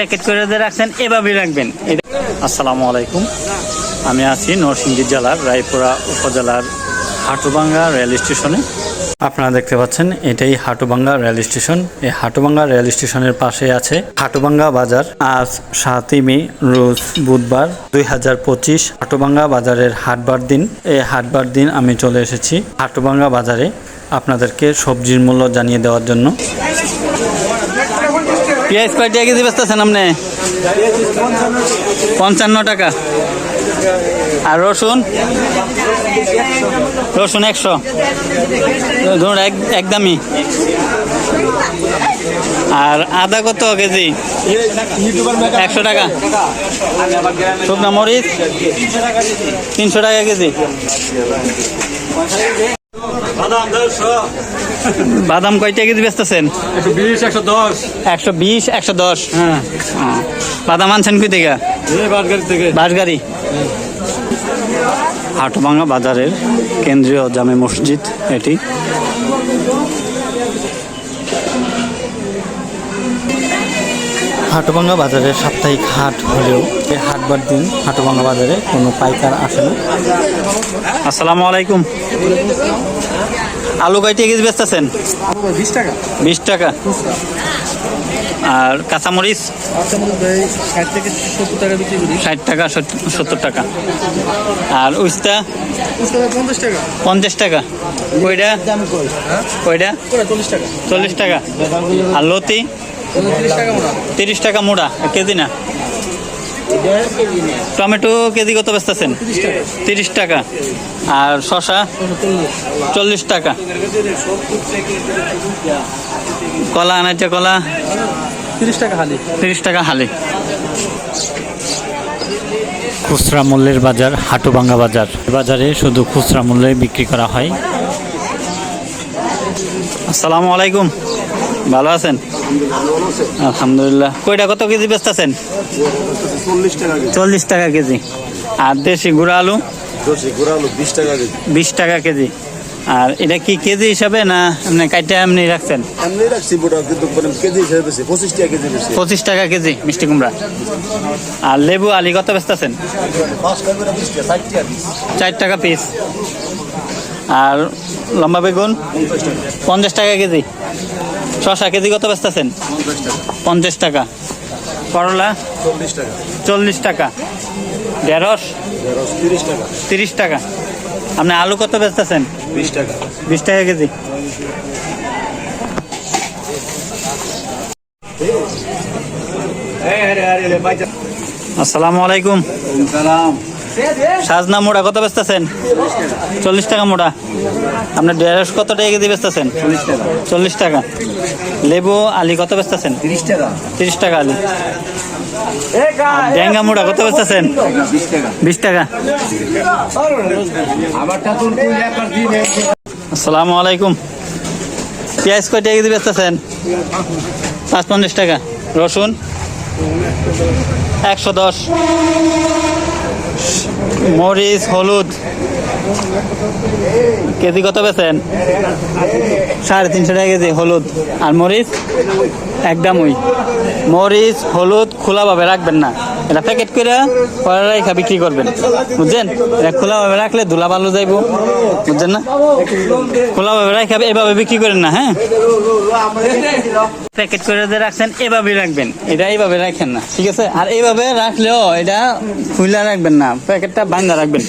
Packet করে যে রাখছেন, এভাবেই রাখবেন। আসসালামু আলাইকুম। আমি আছি নরসিংদী জেলার রায়পুরা উপজেলার হাটুবাঙ্গা রেল স্টেশনে। আপনারা দেখতে পাচ্ছেন, এটাই হাটুবাঙ্গা রেল স্টেশন। এই হাটুবাঙ্গা রেল স্টেশনের পাশে আছে হাটুবাঙ্গা বাজার। আজ সাতই মে, রোজ বুধবার দুই হাজার পঁচিশ হাটুবাঙ্গা বাজারের হাটবার দিন। এই হাটবার দিন আমি চলে এসেছি হাটুবাঙ্গা বাজারে আপনাদেরকে সবজির মূল্য জানিয়ে দেওয়ার জন্য। পেঁয়াজ কয় টাকা কেজি বেচতেছেন আপনি? পঞ্চান্ন টাকা। আর রসুন? রসুন একশো। ধরুন, এক একদমই। আর আদা কত কেজি? একশো টাকা। শুকনা মরিচ? তিনশো টাকা কেজি। বাদাম কয়টা কেজি বেচতেছেন? একশো বিশ একশো দশ। হ্যাঁ। বাদাম আনছেন কই থেকে? বাসগাড়ি হাটবাঙ্গা বাসগাড়ি হাটভাঙ্গা বাজারের কেন্দ্রীয় জামে মসজিদ এটি। হাটভাঙ্গা বাজারে সাপ্তাহিক হাট হলেও এই হাটবার দিন হাটভাঙ্গা বাজারে কোনো পাইকার আসে না। আসসালামু আলাইকুম। আলু কয়টি কেজি বেচতেছেন? বিশ টাকা। বিশ টাকা আর কাঁচামরিচ? ষাট টাকা, সত্তর- টাকা। আর উস্তা? পঞ্চাশ টাকা। কইটা কইটা চল্লিশ টাকা। আর লতি? তিরিশ টাকা মোড়া? কেজি না? টমেটো কেজি কত বেচতেছেন? তিরিশ টাকা। আর শশা চল্লিশ টাকা। কলা আনাইছে কলা? তিরিশ টাকা হালি। তিরিশ টাকা হালি। খুচরা মূল্যের বাজার হাটুভাঙ্গা বাজার। বাজারে শুধু খুচরা মূল্যে বিক্রি করা হয়। আসসালামু আলাইকুম। ভালো আছেন? আলহামদুলিল্লাহ। কয়টা? কত কেজি বেচতেছেন? চল্লিশ টাকা কেজি। আর দেশি গুঁড়া আলু? বিশ টাকা কেজি। আর এটা কি কেজি হিসাবে না এমনি কাইটা এমনি রাখছেন? এমনি রাখছি বোটা কিন্তু কেজি হিসেবে বেশি টাকা কেজি বেশি পঁচিশ টাকা কেজি, মিষ্টি কুমড়া। আর লেবু আলি কত বেচতেছেন? পিস চার টাকা পিস আর লম্বা বেগুন? পঞ্চাশ টাকা কেজি। শশা, কেজি কত বেচতেছেন? পঞ্চাশ টাকা। করলা? চল্লিশ টাকা। চল্লিশ টাকা ঢেঁড়স? তিরিশ টাকা। তিরিশ টাকা আপনি আলু কত বেচতেছেন? বিশ টাকা বিশ টাকা কেজি। আসসালামু আলাইকুম। সালাম সাজনা মোড়া কত বেচতেছেন? চল্লিশ টাকা মোড়া। আপনার ঢেঁড়স কত টাকা কেজি বেচতেছেন? চল্লিশ টাকা। লেবু আলি কত বেচতেছেন? তিরিশ টাকা। তিরিশ টাকা আলি। ডেঙ্গা মোড়া কত বেচতেছেন? বিশ টাকা। আসসালামু আলাইকুম। পেঁয়াজ কয় টাকা কেজি বেচতেছেন? পাঁচ পঞ্চাশ টাকা। রসুন? একশো দশ। মরিচ, হলুদ। কেজি কত বেছেন সাড়ে তিনশো টাকা কেজি, হলুদ। আর মরিচ? একদমই। মরিচ, হলুদ খোলাভাবে রাখবেন না। এটা প্যাকেট করে পরে রেখা বিক্রি করবেন। বুঝছেন? এটা খোলাভাবে রাখলে ধুলা ভালো যাইব। বুঝছেন না? খোলাভাবে রেখা এভাবে বিক্রি করেন না হ্যাঁ? প্যাকেট করে যে রাখছেন এভাবে রাখবেন। এটা এইভাবে রাখেন না, ঠিক আছে? আর এইভাবে রাখলেও এটা খুলে রাখবেন না। প্যাকেটটা বান্ধা রাখবেন।